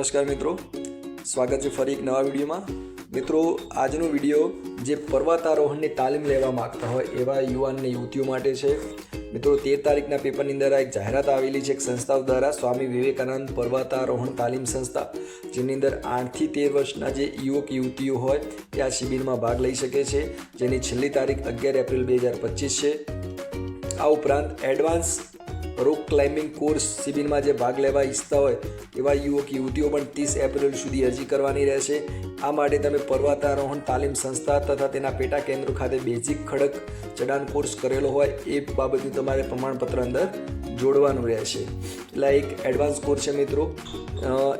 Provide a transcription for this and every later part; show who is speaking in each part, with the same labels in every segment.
Speaker 1: નમસ્કાર મિત્રો. સ્વાગત છે ફરી એક નવા વિડીયોમાં. મિત્રો, આજનો વીડિયો જે પર્વતારોહણની તાલીમ લેવા માગતા હોય એવા યુવાન અને યુવતીઓ માટે છે. મિત્રો, તેર તારીખના પેપરની અંદર એક જાહેરાત આવેલી છે એક સંસ્થાઓ દ્વારા સ્વામી વિવેકાનંદ પર્વતારોહણ તાલીમ સંસ્થા, જેની અંદર આઠથી તેર વર્ષના જે યુવક યુવતીઓ હોય તે આ શિબિરમાં ભાગ લઈ શકે છે. જેની છેલ્લી તારીખ અગિયાર એપ્રિલ બે હજાર પચીસ છે. આ ઉપરાંત એડવાન્સ રોક ક્લાઇમ્બિંગ કોર્સ શિબિરમાં જે ભાગ લેવા ઈચ્છતા હોય એવા યુવક, યુવતીઓ પણ ત્રીસ એપ્રિલ સુધી અરજી કરવાની રહેશે. આ માટે તમે પર્વતારોહણ, તાલીમ સંસ્થા તથા તેના પેટા કેન્દ્રો ખાતે બેઝિક ખડક ચડાણ કોર્સ કરેલો હોય એ બાબતનું તમારે પ્રમાણપત્ર અંદર જોડવાનું રહેશે. એટલે એક એડવાન્સ કોર્સ છે મિત્રો.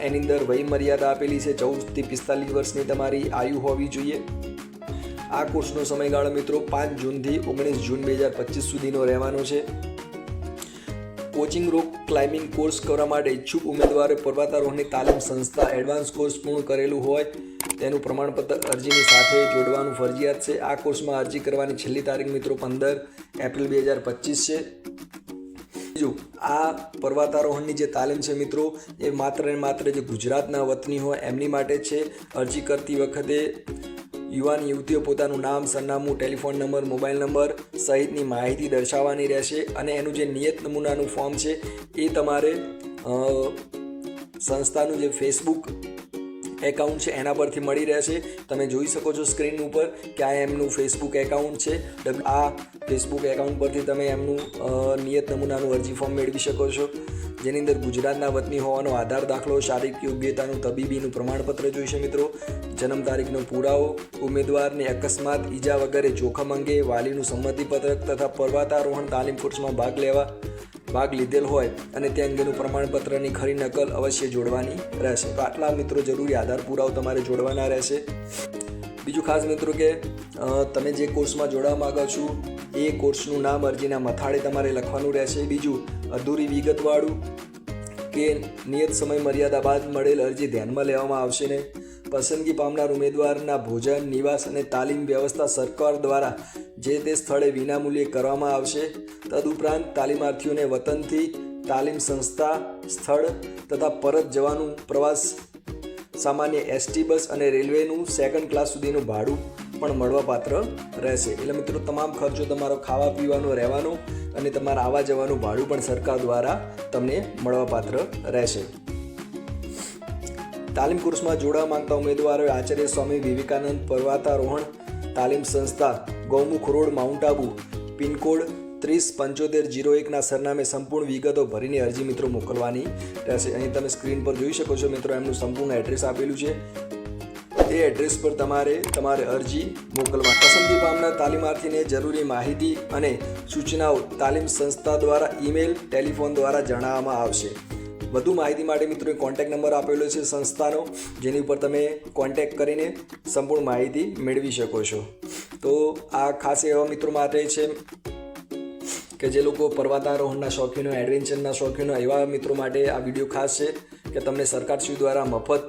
Speaker 1: એની અંદર વય મર્યાદા આપેલી છે. ચૌદથી પિસ્તાલીસ વર્ષની તમારી આયુ હોવી જોઈએ. આ કોર્સનો સમયગાળો મિત્રો પાંચ જૂનથી ઓગણીસ જૂન બે હજાર પચીસ સુધીનો રહેવાનો છે. કોચિંગ રોક ક્લાઇમ્બિંગ કોર્સ કરવા માટે ઈચ્છુક ઉમેદવારે પર્વતારોહણની તાલીમ સંસ્થા એડવાન્સ કોર્સ પૂર્ણ કરેલું હોય તેનું પ્રમાણપત્ર અરજીની સાથે જોડવાનું ફરજિયાત છે. આ કોર્સમાં અરજી કરવાની છેલ્લી તારીખ મિત્રો પંદર એપ્રિલ બે હજાર પચીસ છે. બીજું આ પર્વતારોહણની જે તાલીમ છે મિત્રો, એ માત્ર ને માત્ર જે ગુજરાતના વતની હોય એમની માટે છે. અરજી કરતી વખતે યુવાન યુવતીઓ પોતાનું નામ, સરનામું, ટેલિફોન નંબર, મોબાઈલ નંબર સહિતની માહિતી દર્શાવવાની રહેશે અને એનું જે નિયત નમૂનાનું ફોર્મ છે એ તમારે સંસ્થાનું જે ફેસબુક એકાઉન્ટ છે એના પરથી મળી રહેશે. તમે જોઈ શકો છો સ્ક્રીન ઉપર કે આ એમનું ફેસબુક એકાઉન્ટ છે. આ ફેસબુક એકાઉન્ટ પરથી તમે એમનું નિયત નમૂનાનું અરજી ફોર્મ મેળવી શકો છો. જેની અંદર ગુજરાતના વતની હોવાનો આધાર દાખલો, શારીરિક યોગ્યતાનું તબીબીનું પ્રમાણપત્ર જોઈશે મિત્રો. જન્મ તારીખનો પુરાવો, ઉમેદવારને અકસ્માત, ઈજા વગેરે જોખમ અંગે વાલીનું સંમતિપત્રક તથા પર્વતારોહણ તાલીમ કોર્સમાં ભાગ લેવા, ભાગ લીધેલ હોય અને તે અંગેનું પ્રમાણપત્રની ખરી નકલ અવશ્ય જોડવાની રહેશે. તો આટલા મિત્રો જરૂરી આધાર પુરાવો તમારે જોડવાના રહેશે. બીજું ખાસ મિત્રો કે તમે જે કોર્સમાં જોડાવા માંગો છો, એ કોર્સનું નામ અરજીના મથાળે તમારે લખવાનું રહેશે. બીજું, અધૂરી વિગતવાળું કે નિયત સમય મર્યાદા બાદ મળેલ અરજી ધ્યાનમાં લેવામાં આવશે ને પસંદગી પામનાર ઉમેદવારના ભોજન, નિવાસ અને તાલીમ વ્યવસ્થા સરકાર દ્વારા જે તે સ્થળે વિનામૂલ્યે કરવામાં આવશે. તદુપરાંત તાલીમાર્થીઓને વતનથી તાલીમ સંસ્થા, સ્થળ તથા પરત જવાનું પ્રવાસ સામાન્ય એસટી બસ અને રેલવેનું સેકન્ડ ક્લાસ સુધીનું ભાડું પણ મળવાપાત્ર રહેશે. એટલે મિત્રો, તમામ ખર્ચો તમારો ખાવા પીવાનો, રહેવાનો અને તમારા આવવા જવાનું ભાડું પણ સરકાર દ્વારા તમને મળવાપાત્ર રહેશે. તાલીમ કોર્સમાં જોડાવા માંગતા ઉમેદવારોએ આચાર્ય સ્વામી વિવેકાનંદ પર્વતારોહણ તાલીમ સંસ્થા Gaumukh road, mount Abu, pin code ત્રીસ પંચોતેર જીરો એકના સરનામે સંપૂર્ણ વિગતો ભરીને અરજી મિત્રો મોકલવાની. રહેશે અહીં તમે સ્ક્રીન પર જોઈ શકો છો મિત્રો, એમનું સંપૂર્ણ એડ્રેસ આપેલું છે. એ એડ્રેસ પર તમારે તમારે અરજી મોકલવા. પસંદગી પામનાર તાલીમાર્થીને જરૂરી માહિતી અને સૂચનાઓ તાલીમ સંસ્થા દ્વારા ઈમેલ, ટેલિફોન દ્વારા જણાવવામાં આવશે. વધુ માહિતી માટે મિત્રો કોન્ટેક્ટ નંબર આપેલો છે સંસ્થાનો, જેની ઉપર તમે કોન્ટેક્ટ કરીને સંપૂર્ણ માહિતી મેળવી શકો છો. તો આ ખાસ એવા મિત્રો માટે છે કે જે લોકો પર્વતારોહણના શોખીનો એડવેન્ચરના શોખીનો, એવા મિત્રો માટે આ વીડિયો ખાસ છે કે તમને સરકારશ્રી દ્વારા મફત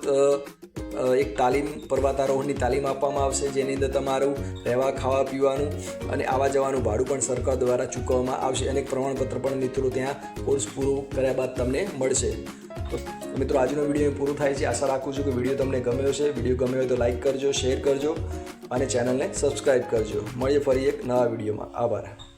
Speaker 1: એક તાલીમ, પર્વતારોહણની તાલીમ આપવામાં આવશે, જેની અંદર તમારું રહેવા, ખાવા, પીવાનું અને આવવા જવાનું ભાડું પણ સરકાર દ્વારા ચૂકવવામાં આવશે અને પ્રમાણપત્ર પણ મિત્રો ત્યાં કોર્સ પૂરો કર્યા બાદ તમને મળશે. તો મિત્રો, આજનો વીડિયો પૂરો થાય છે. આશા રાખું છું કે વીડિયો તમને ગમ્યો છે વીડિયો ગમ્યો હોય તો લાઈક કરજો શેર કરજો અને ચેનલને સબસ્ક્રાઈબ કરજો. મળીએ ફરી એક નવા વિડીયોમાં આભાર.